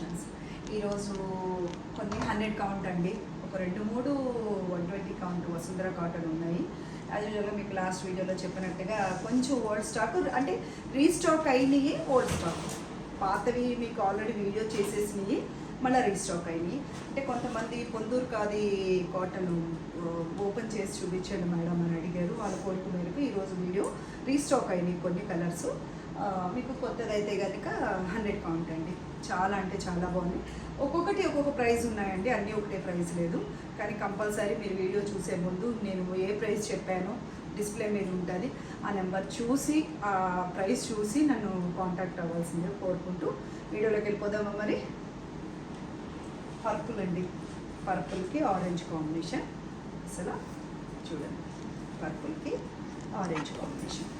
Collections ఈరోజు కొన్ని hundred count అండి. ఒక రెండు మూడు one twenty count Vasundhara cotton ఉన్నాయి. యాజ్ యూజువల్గా మీకు లాస్ట్ వీడియోలో చెప్పినట్టుగా కొంచెం ఓల్డ్ స్టాక్ అంటే రీస్టాక్ అయినాయి ఓల్డ్ స్టాక్ పాతవి మీకు ఆల్రెడీ వీడియో చేసేసినవి మళ్ళీ రీస్టాక్ అయినాయి. అంటే కొంతమంది పొందూరు కాది కాటన్ ఓపెన్ చేసి చూపించండి మేడం అని అడిగారు. వాళ్ళ కోరిక మేరకు ఈరోజు వీడియో రీస్టాక్ అయినాయి కొన్ని కలర్స్ మీకు కొత్తదైతే కనుక హండ్రెడ్ కౌంట్ అండి. చాలా అంటే చాలా బాగుంది. ఒక్కొక్కటి ఒక్కొక్క ప్రైస్ ఉన్నాయండి. అన్నీ ఒకటే ప్రైస్ లేదు. కానీ కంపల్సరీ మీరు వీడియో చూసే ముందు నేను ఏ ప్రైస్ చెప్పానో డిస్ప్లే మీద ఉంటుంది. ఆ నెంబర్ చూసి ఆ ప్రైస్ చూసి నన్ను కాంటాక్ట్ అవ్వాల్సిందే కోరుకుంటూ వీడియోలోకి వెళ్ళిపోదామా మరి? పర్పుల్ అండి. పర్పుల్కి ఆరెంజ్ కాంబినేషన్. అసలు చూడండి. పర్పుల్కి ఆరెంజ్ కాంబినేషన్.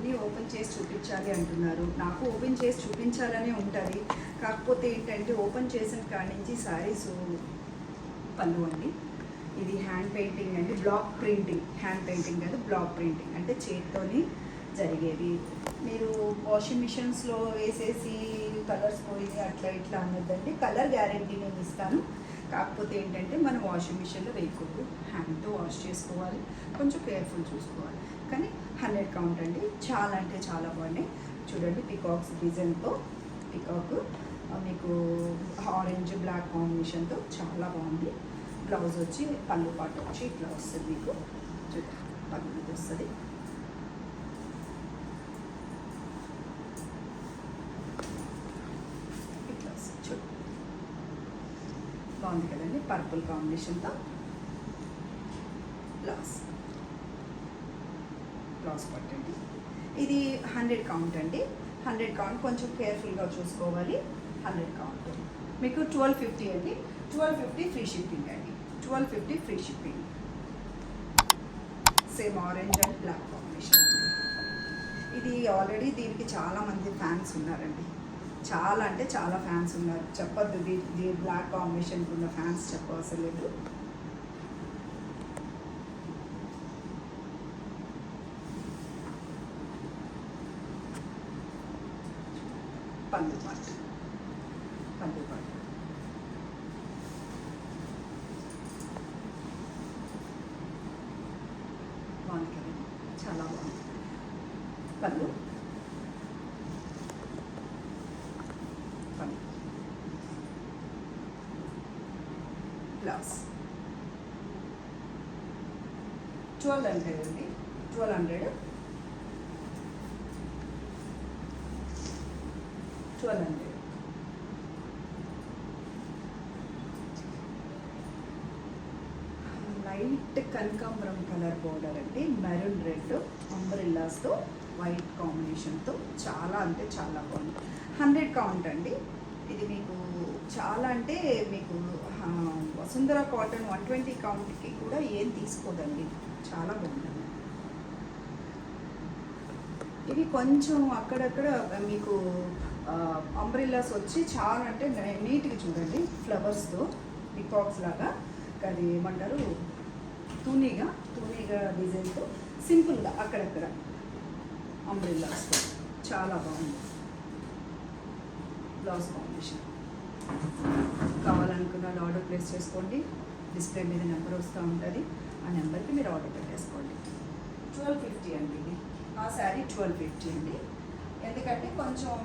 అన్నీ ఓపెన్ చేసి చూపించాలి అంటున్నారు. నాకు ఓపెన్ చేసి చూపించాలనే ఉంటుంది. కాకపోతే ఏంటంటే ఓపెన్ చేసిన కాడి నుంచి శారీస్ పళ్ళు అండి. ఇది హ్యాండ్ పెయింటింగ్ అండి. Block printing. హ్యాండ్ పెయింటింగ్ కాదు బ్లాక్ ప్రింటింగ్. అంటే చేతితోని జరిగేది. మీరు వాషింగ్ మిషన్స్లో వేసేసి కలర్స్ పోయింది అట్లా ఇట్లా అన్నదండి కలర్ గ్యారంటీ నేను ఇస్తాను. కాకపోతే ఏంటంటే మనం వాషింగ్ మిషన్లో వేయకూడదు. హ్యాండ్తో వాష్ చేసుకోవాలి. కొంచెం కేర్ఫుల్ చూసుకోవాలి. కానీ హండ్రెడ్ కౌంట్ అండి. చాలా అంటే చాలా బాగున్నాయి చూడండి పికాక్స్ డిజైన్తో పికాక్ మీకు ఆరెంజ్ బ్లాక్ కాంబినేషన్తో చాలా బాగుంది. బ్లౌజ్ వచ్చి పళ్ళు పాటు వచ్చి ఇట్లా వస్తుంది మీకు. పళ్ళు వస్తుంది. ఇట్లా వస్తుంది చూడు. బాగుంది కదండి పర్పుల్ కాంబినేషన్తో బ్లౌజ్ క్లాస్ పట్టండి. ఇది హండ్రెడ్ కౌంట్ అండి. హండ్రెడ్ కౌంట్ కొంచెం కేర్ఫుల్గా చూసుకోవాలి. Hundred count. మీకు ట్వెల్వ్ ఫిఫ్టీ అండి. ట్వెల్వ్ ఫిఫ్టీ ఫ్రీ షిప్పింగ్ అండి. Twelve fifty free shipping. Same orange and black combination. ఇది ఆల్రెడీ దీనికి చాలామంది ఫ్యాన్స్ ఉన్నారండి. చాలా అంటే చాలా ఫ్యాన్స్ ఉన్నారు. చెప్పొద్దు. దీ దీ బ్లాక్ కాంబినేషన్కి ఉన్న ఫ్యాన్స్ చెప్పవసరం లేదు పళ్ళు పాటు పళ్ళు పాటు బాగుంది కదండి చాలా బాగుంది పళ్ళు పళ్ళు బ్లౌజ్ ట్వెల్వ్ హండ్రెడ్ అండి twelve hundred. Twelve hundred. Light కనకాంబరం కలర్ బోర్డర్ అండి. మెరూన్ రెడ్ అంబ్రిల్లాస్తో వైట్ కాంబినేషన్తో చాలా అంటే చాలా బాగుంది. హండ్రెడ్ కౌంట్ అండి. ఇది మీకు చాలా అంటే మీకు వసుంధర కాటన్ వన్ ట్వంటీ కౌంట్కి కూడా ఏం తీసుకోదండి. చాలా బాగుంటుంది ఇవి కొంచెం అక్కడక్కడ మీకు అంబ్రిల్లాస్ వచ్చి చాలా అంటే నీట్గా చూడండి ఫ్లవర్స్తో పికాక్స్ లాగా. అది ఏమంటారు? తూనీగా తూనీగా డిజైన్తో సింపుల్గా అక్కడక్కడ అంబ్రిల్లాస్తో చాలా బాగుంది. Blouse combination. కావాలనుకున్న వాళ్ళు ఆర్డర్ ప్లేస్ చేసుకోండి. డిస్ప్లే మీద నెంబర్ వస్తూ ఉంటుంది. ఆ నెంబర్కి మీరు ఆర్డర్ పెట్టేసుకోండి. ట్వెల్వ్ ఫిఫ్టీ అండి ఇది. ఆ శారీ ట్వెల్వ్ ఫిఫ్టీ అండి. ఎందుకంటే కొంచెం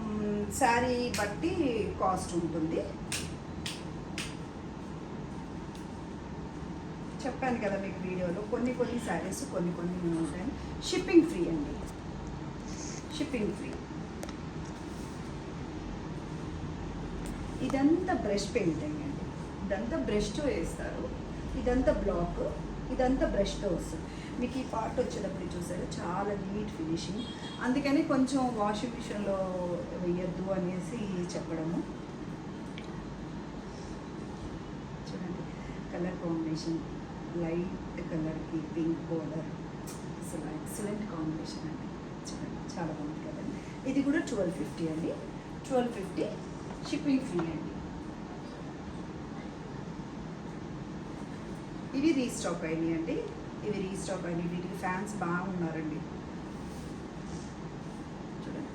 శారీ బట్టి కాస్ట్ ఉంటుంది. చెప్పాను కదా మీకు వీడియోలో కొన్ని కొన్ని శారీస్ కొన్ని కొన్ని ఉంటాయి షిప్పింగ్ ఫ్రీ అండి. షిప్పింగ్ ఫ్రీ ఇదంతా బ్రష్ పెయింటింగ్ అండి. ఇదంతా బ్రష్తో వేస్తారు. ఇదంతా బ్లాక్ ఇదంతా బ్రష్తో వస్తుంది. మీకు ఈ పార్ట్ వచ్చేటప్పుడు చూసారు? చాలా నీట్ ఫినిషింగ్. అందుకని కొంచెం వాషింగ్ మిషన్లో వేయద్దు అనేసి చెప్పడము. చూడండి కలర్ కాంబినేషన్ లైట్ కలర్కి పింక్ బోర్డర్. అసలు ఎక్సలెంట్ కాంబినేషన్ అండి. చూడండి చాలా బాగుంది కదండి. ఇది కూడా ట్వెల్వ్ ఫిఫ్టీ అండి. ట్వెల్వ్ ఫిఫ్టీ షిప్పింగ్ ఫ్రీ అండి ఇవి రీస్టాక్ అయినాయి అండి. ఇవి రీస్టాక్ అయినాయి. వీటికి ఫ్యాన్స్ బాగున్నారండి చూడండి.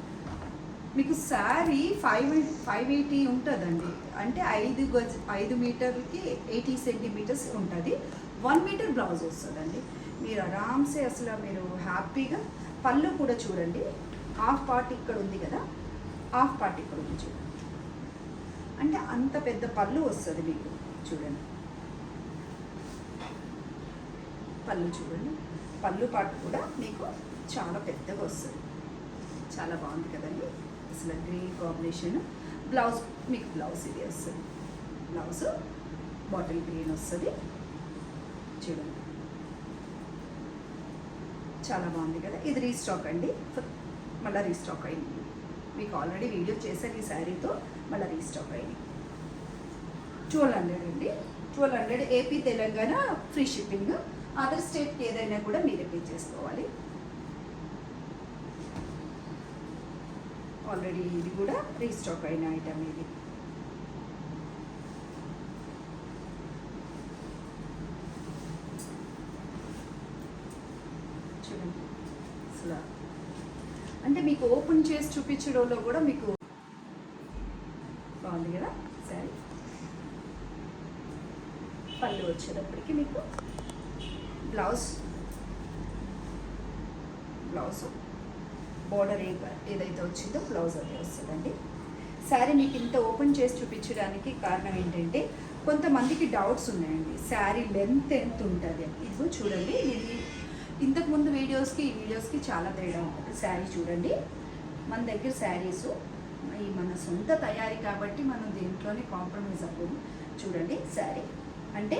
మీకు శారీ ఫైవ్ ఫైవ్ ఎయిటీ ఉంటుందండి. అంటే ఐదు గజ్ ఐదు మీటర్కి ఎయిటీ సెంటీమీటర్స్ ఉంటుంది. వన్ మీటర్ బ్లౌజ్ వస్తుందండి. మీరు ఆరామ్సే అసలు మీరు హ్యాపీగా పళ్ళు కూడా చూడండి. హాఫ్ పార్ట్ ఇక్కడ ఉంది కదా. హాఫ్ పార్ట్ ఇక్కడ ఉంది చూడండి. అంటే అంత పెద్ద పళ్ళు వస్తుంది మీకు. చూడండి. పళ్ళు చూడండి. పళ్ళు పాటు కూడా మీకు చాలా పెద్దగా వస్తుంది. చాలా బాగుంది కదండి. అసలు గ్రీన్ కాంబినేషన్. బ్లౌజ్ మీకు బ్లౌజ్ ఇది వస్తుంది. బ్లౌజ్ బాటిల్ గ్రీన్ వస్తుంది. చూడండి. చాలా బాగుంది కదా. ఇది రీస్టాక్ అండి. మళ్ళీ రీస్టాక్ అయింది. మీకు ఆల్రెడీ వీడియో చేశాను ఈ శారీతో. మళ్ళీ రీస్టాక్ అయింది ట్వెల్వ్ హండ్రెడ్ అండి. Twelve hundred AP Telangana free shipping. Other స్టేట్కి ఏదైనా కూడా మీరే పే చేసుకోవాలి. ఆల్రెడీ ఇది కూడా రీస్టాక్ అయిన ఐటమ్ ఇది. చూడండి. అసలు అంటే మీకు ఓపెన్ చేసి చూపించడంలో కూడా మీకు బాగుంది కదా సరే పళ్ళు వచ్చేటప్పటికి మీకు బ్లౌజ్ బ్లౌజ్ బోర్డర్ ఏదైతే వచ్చిందో బ్లౌజ్ అదే వస్తుందండి. శారీ మీకు ఇంత ఓపెన్ చేసి చూపించడానికి కారణం ఏంటంటే కొంతమందికి డౌట్స్ ఉన్నాయండి. శారీ లెంత్ ఎంత ఉంటుంది అని. ఇదిగో చూడండి ఇది ఇంతకుముందు వీడియోస్కి ఈ వీడియోస్కి చాలా తేడా ఉంటుంది. శారీ చూడండి. మన దగ్గర శారీస్ ఈ మన సొంత తయారీ కాబట్టి మనం దీంట్లోనే కాంప్రమైజ్ అవ్వదు చూడండి శారీ. అంటే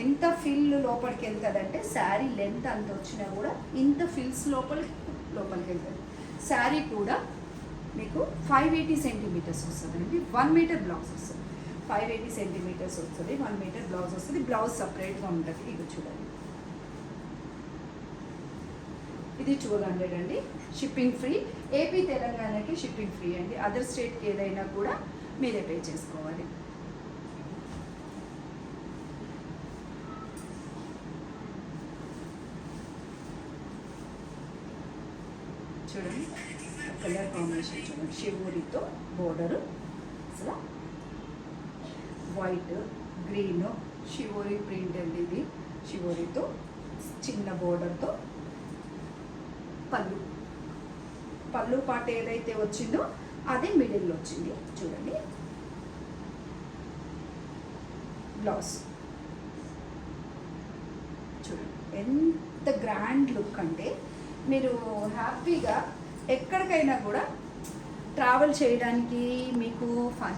ఎంత ఫిల్ లోపలికి వెళ్తుందంటే శారీ లెంత్ అంత వచ్చినా కూడా ఇంత ఫిల్స్ లోపలికి లోపలికి వెళ్తుంది శారీ కూడా మీకు ఫైవ్ ఎయిటీ సెంటీమీటర్స్ వస్తుందండి. వన్ మీటర్ బ్లౌజ్ వస్తుంది. ఫైవ్ ఎయిటీ సెంటీమీటర్స్ వస్తుంది వన్ మీటర్ బ్లౌజ్ వస్తుంది. బ్లౌజ్ సపరేట్గా ఉంటుంది. ఇది చూడండి. ఇది ట్వెల్వ్ హండ్రెడ్ అండి. షిప్పింగ్ ఫ్రీ ఏపీ తెలంగాణకి షిప్పింగ్ ఫ్రీ అండి. అదర్ స్టేట్కి ఏదైనా కూడా మీరే పే చేసుకోవాలి చూడండి కలర్ కాంబినేషన్ చూడండి షివూరితో బోర్డరు. అసలు వైట్ గ్రీన్ శివోరి ప్రింట్ అండి ఇది. షివోరితో చిన్న బోర్డర్తో. పళ్ళు. పళ్ళు పాట ఏదైతే వచ్చిందో అదే మిడిల్లో వచ్చింది. చూడండి. బ్లౌజ్. చూడండి. ఎంత గ్రాండ్ లుక్ అంటే మీరు హ్యాపీగా ఎక్కడికైనా కూడా ట్రావెల్ చేయడానికి మీకు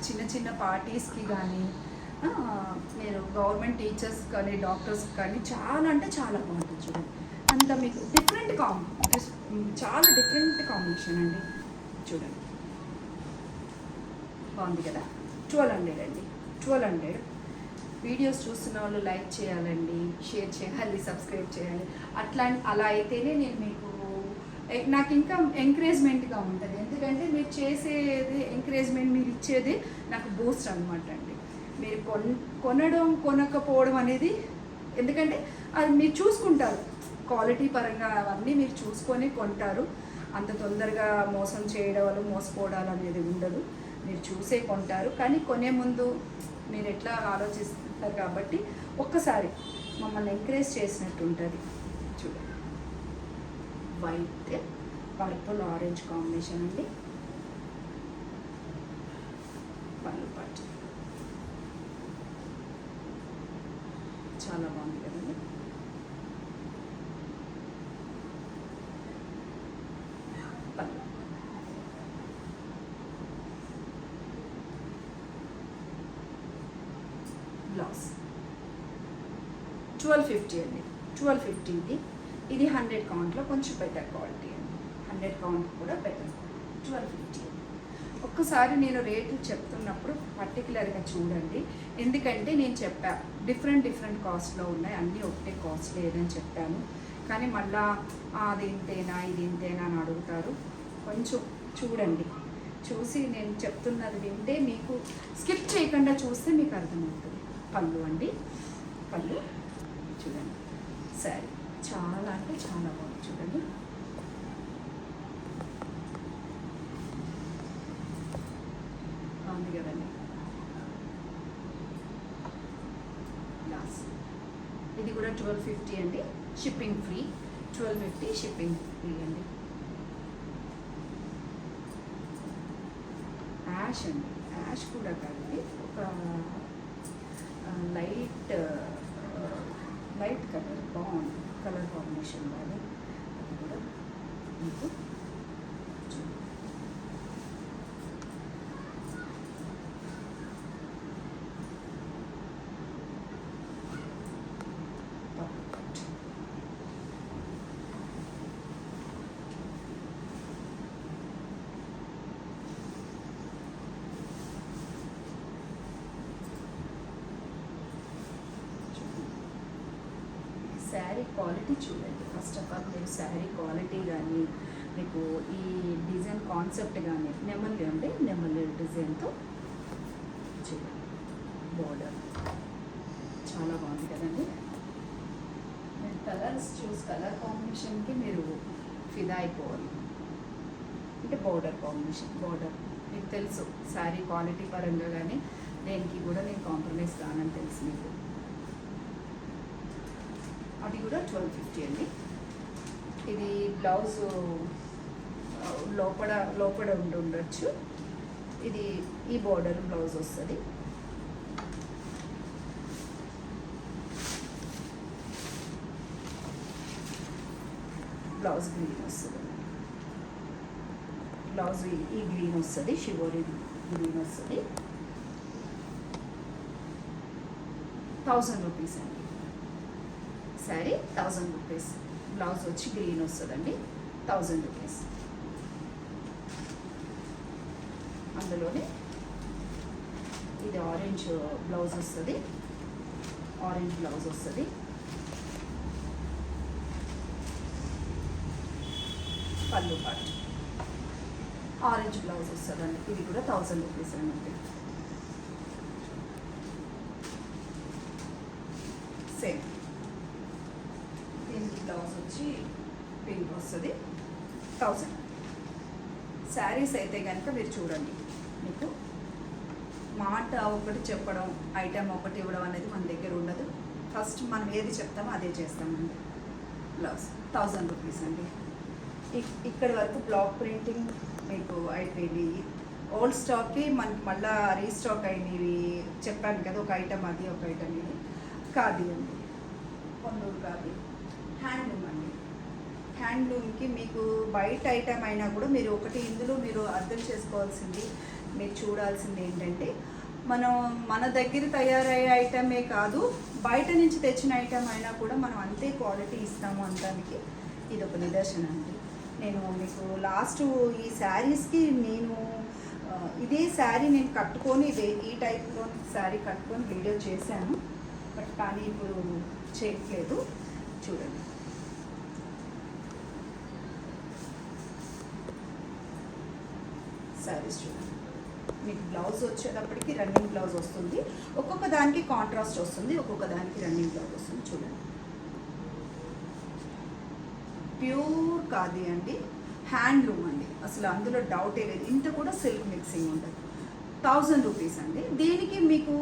చిన్న చిన్న పార్టీస్కి కానీ మీరు గవర్నమెంట్ టీచర్స్ కానీ డాక్టర్స్ కానీ చాలా అంటే చాలా బాగుంటుంది చూడండి అంత మీకు డిఫరెంట్ కాం చాలా డిఫరెంట్ కాంబినేషన్ అండి. చూడండి. బాగుంది కదా? ట్వెల్వ్ హండ్రెడ్ అండి. ట్వెల్వ్ హండ్రెడ్ వీడియోస్ చూస్తున్న వాళ్ళు లైక్ చేయాలండి షేర్ చేయాలి సబ్స్క్రైబ్ చేయాలి. అట్లా అలా అయితేనే నేను మీకు నాకు ఇంకా ఎంకరేజ్మెంట్గా ఉంటుంది. ఎందుకంటే మీరు చేసేది ఎంకరేజ్మెంట్ మీరు ఇచ్చేది నాకు బూస్ట్ అనమాట అండి. మీరు కొన్ కొనడం కొనకపోవడం అనేది ఎందుకంటే అది మీరు చూసుకుంటారు. క్వాలిటీ పరంగా అవన్నీ మీరు చూసుకొని కొంటారు. అంత తొందరగా మోసం చేయడం వల్ల మోసపోవడాలు అనేది ఉండదు. మీరు చూసే కొంటారు. కానీ కొనే ముందు మీరు ఎట్లా ఆలోచిస్తారు కాబట్టి ఒక్కసారి మమ్మల్ని ఎంకరేజ్ చేసినట్టు ఉంటుంది. వైట్ పర్పుల్ ఆరెంజ్ కాంబినేషన్ అండి. పళ్ళు పట్టు. చాలా బాగుంది కదండి. బ్లౌజ్ ట్వెల్వ్ ఫిఫ్టీ అండి. ట్వెల్వ్ ఫిఫ్టీది ఇది హండ్రెడ్ కౌంట్లో కొంచెం బెటర్ క్వాలిటీ అండి. హండ్రెడ్ కౌంట్ కూడా బెటర్ ట్వెల్వ్ ఫిఫ్టీ ఒక్కసారి నేను రేట్లు చెప్తున్నప్పుడు పర్టికులర్గా చూడండి. ఎందుకంటే నేను చెప్పా డిఫరెంట్ డిఫరెంట్ కాస్ట్లో ఉన్నాయి. అన్నీ ఒకటే కాస్ట్ లేదని చెప్పాను. కానీ మళ్ళా అది ఇంతేనా ఇది ఇంతేనా అని అడుగుతారు. కొంచెం చూడండి. చూసి నేను చెప్తున్నది వింటే మీకు స్కిప్ చేయకుండా చూస్తే మీకు అర్థమవుతుంది. పళ్ళు అండి. పళ్ళు. చూడండి. సరే. చాలా అంటే చాలా బాగుంది. చూడండి. బాగుంది కదండి. గ్లాస్ ఇది కూడా ట్వెల్వ్ ఫిఫ్టీ అండి. Shipping free twelve fifty shipping free అండి. యాష్ అండి. యాష్ కూడా కాదండి. ఒక లైట్ లైట్ కలర్ బాగుంది. కలర్ కాంబినేషన్ కానీ అది కూడా మీకు చూడండి. పర్ఫెక్ట్. శారీ క్వాలిటీ చూడండి. ఫస్ట్ ఆఫ్ ఆల్ మీరు శారీ క్వాలిటీ కానీ మీకు ఈ డిజైన్ కాన్సెప్ట్ కానీ నెమలి అంటే నెమలి డిజైన్తో చూడండి. బోర్డర్ చాలా బాగుంది కదండి. మీరు కలర్స్ చూసి కలర్ కాంబినేషన్కి మీరు ఫిదా అయిపోవాలి. అంటే బోర్డర్ కాంబినేషన్ బోర్డర్ మీకు తెలుసు శారీ క్వాలిటీ పరంగా కానీ దేనికి కూడా నేను కాంప్రమైజ్ కానని తెలుసు మీకు. అది కూడా ట్వెల్వ్ ఫిఫ్టీ అండి. ఇది బ్లౌజ్ లోపల లోపల ఉండి ఉండొచ్చు. ఇది ఈ బార్డర్ బ్లౌజ్ వస్తుంది. బ్లౌజ్ గ్రీన్ వస్తుంది. బ్లౌజ్ ఈ- ఈ గ్రీన్ వస్తుంది షివోరి గ్రీన్ వస్తుంది. థౌజండ్ రూపీస్ అండి. Sari thousand rupees. బ్లౌజ్ వచ్చి గ్రీన్ వస్తుందండి. Thousand rupees. అందులోనే ఇది ఆరెంజ్ బ్లౌజ్ వస్తుంది. ఆరెంజ్ బ్లౌజ్ వస్తుంది. పళ్ళు పాటు. ఆరెంజ్ బ్లౌజ్ వస్తుందండి. ఇది కూడా థౌజండ్ రూపీస్ అండి సేమ్ దీనికి బ్లౌజ్ వచ్చి పింక్ వస్తుంది థౌజండ్ శారీస్ అయితే కనుక మీరు చూడండి. మీకు మాట ఒకటి చెప్పడం ఐటెం ఒకటి ఇవ్వడం అనేది మన దగ్గర ఉండదు. ఫస్ట్ మనం ఏది చెప్తామో అదే చేస్తామండి. బ్లౌజ్ థౌజండ్ రూపీస్ అండి. ఇక్కడ వరకు బ్లాక్ ప్రింటింగ్ మీకు అయిపోయింది. ఓల్డ్ స్టాక్కి మనకి మళ్ళీ రీస్టాక్ అయినవి చెప్పాను కదా ఒక ఐటమ్ అది ఒక ఐటమ్ ఇది. ఖాదీ అండి. కొన్నూరు ఖాదీ. హ్యాండ్ హ్యాండ్లూమ్కి మీకు బయట ఐటమ్ అయినా కూడా మీరు ఒకటి ఇందులో మీరు అర్థం చేసుకోవాల్సింది మీరు చూడాల్సింది ఏంటంటే మనం మన దగ్గర తయారయ్యే ఐటమే కాదు బయట నుంచి తెచ్చిన ఐటమ్ అయినా కూడా మనం అంతే క్వాలిటీ ఇస్తాము అనడానికి ఇది ఒక నిదర్శనం అండి. నేను మీకు లాస్ట్ ఈ శారీస్కి నేను ఇదే శారీ నేను కట్టుకొని ఇదే ఈ టైప్లో శారీ కట్టుకొని వీడియో చేశాను. బట్ కానీ ఇప్పుడు చేయట్లేదు. చూడండి. శారీస్ చూడండి మీకు బ్లౌజ్ వచ్చేటప్పటికి రన్నింగ్ బ్లౌజ్ వస్తుంది. ఒక్కొక్క దానికి కాంట్రాస్ట్ వస్తుంది. ఒక్కొక్క దానికి రన్నింగ్ బ్లౌజ్ వస్తుంది. చూడండి. ప్యూర్ కాది అండి. హ్యాండ్లూమ్ అండి. అసలు అందులో డౌటే లేదు. ఇంత కూడా సిల్క్ మిక్సింగ్ ఉండదు. థౌజండ్ రూపీస్ అండి. దీనికి మీకు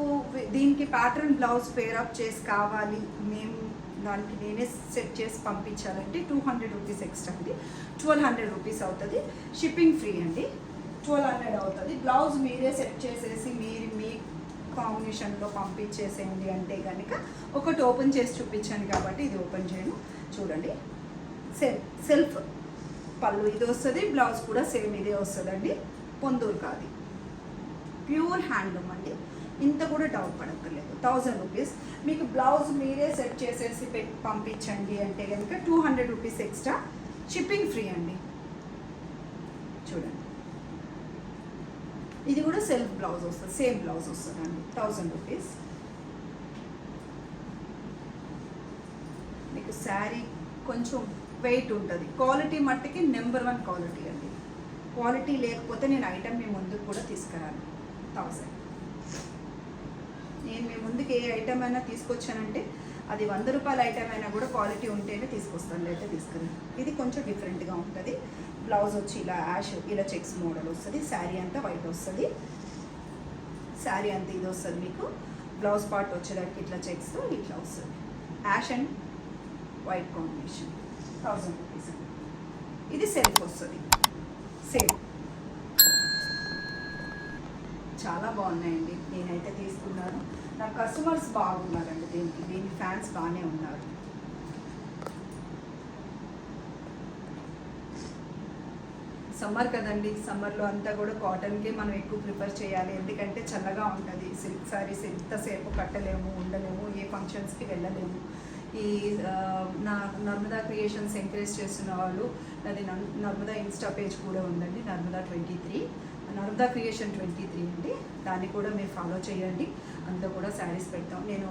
దీనికి ప్యాటర్న్ బ్లౌజ్ పేరప్ చేసి కావాలి. మేము దానికి నేనే సెట్ చేసి పంపించాలంటే టూ హండ్రెడ్ రూపీస్ ఎక్స్ట్రా అండి. ట్వెల్వ్ హండ్రెడ్ రూపీస్ అవుతుంది. షిప్పింగ్ ఫ్రీ అండి. ట్వెల్వ్ హండ్రెడ్ అవుతుంది. బ్లౌజ్ మీరే సెట్ చేసేసి మీరు మీ కాంబినేషన్లో పంపించేసేయండి అంటే కనుక ఒకటి ఓపెన్ చేసి చూపించాను కాబట్టి ఇది ఓపెన్ చేయను. చూడండి. సెల్ సెల్ఫ్ పళ్ళు ఇది వస్తుంది బ్లౌజ్ కూడా సేమ్ ఇదే వస్తుందండి. పొందూరు కాదు. ప్యూర్ హ్యాండ్లూమ్ అండి. ఇంత కూడా డౌట్ పడక్కర్లేదు. Thousand rupees. మీకు బ్లౌజ్ మీరే సెట్ చేసేసి పంపించండి అంటే కనుక two hundred rupees extra shipping free అండి. చూడండి. ఇది కూడా సెల్ఫ్ బ్లౌజ్ వస్తుంది సేమ్ బ్లౌజ్ వస్తుంది అండి థౌజండ్ రూపీస్ మీకు శారీ కొంచెం వెయిట్ ఉంటుంది. క్వాలిటీ మట్టికి నెంబర్ వన్ క్వాలిటీ అండి. క్వాలిటీ లేకపోతే నేను ఐటమ్ మీ ముందుకు కూడా తీసుకురాను థౌజండ్ నేను మీ ముందుకు ఏ ఐటమ్ అయినా తీసుకొచ్చానంటే అది వంద రూపాయల ఐటమ్ అయినా కూడా క్వాలిటీ ఉంటేనే తీసుకొస్తాను లేకపోతే తీసుకురాను. ఇది కొంచెం డిఫరెంట్గా ఉంటుంది. బ్లౌజ్ వచ్చి ఇలా యాష్ ఇలా చెక్స్ మోడల్ వస్తుంది శారీ అంతా వైట్ వస్తుంది. శారీ అంతా ఇది వస్తుంది మీకు. బ్లౌజ్ పార్ట్ వచ్చేదానికి ఇట్లా చెక్స్ ఇట్లా వస్తుంది. Ash and white combination thousand rupees ఇది సెల్ఫ్ వస్తుంది. సేమ్ చాలా బాగున్నాయండి. నేనైతే తీసుకున్నాను. నా కస్టమర్స్ బాగున్నారండి దీనికి. దీని ఫ్యాన్స్ బాగానే ఉన్నారు. సమ్మర్ కదండి సమ్మర్లో అంతా కూడా కాటన్కే మనం ఎక్కువ ప్రిఫర్ చేయాలి. ఎందుకంటే చల్లగా ఉంటుంది. సిల్క్ శారీస్ ఎంతసేపు కట్టలేము ఉండలేము ఏ ఫంక్షన్స్కి వెళ్ళలేము. ఈ నా నర్మదా క్రియేషన్స్ ఎంకరేజ్ చేస్తున్న వాళ్ళు అది నర్మదా ఇన్స్టా పేజ్ కూడా ఉందండి Narmada twenty three. Narmada creation twenty three అండి. దాన్ని కూడా మీరు ఫాలో చేయండి. అందులో కూడా శారీస్ పెడతాం. నేను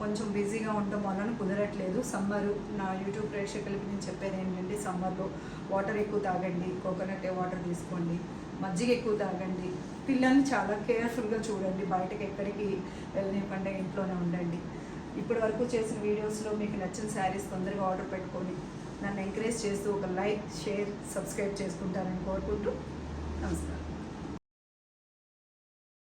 కొంచెం బిజీగా ఉండటం వలన కుదరట్లేదు. సమ్మర్ నా యూట్యూబ్ ప్రేక్షకులకి నేను చెప్పేది ఏంటంటే సమ్మర్లో వాటర్ ఎక్కువ తాగండి కోకోనట్ వాటర్ తీసుకోండి మజ్జిగ ఎక్కువ తాగండి. పిల్లల్ని చాలా కేర్ఫుల్గా చూడండి. బయటకి ఎక్కడికి వెళ్ళనివ్వకుండా ఇంట్లోనే ఉండండి. ఇప్పటి వరకు చేసిన వీడియోస్లో మీకు నచ్చిన శారీస్ తొందరగా ఆర్డర్ పెట్టుకొని నన్ను ఎంకరేజ్ చేస్తూ ఒక లైక్ షేర్ సబ్స్క్రైబ్ చేసుకుంటారని కోరుకుంటూ నమస్కారం.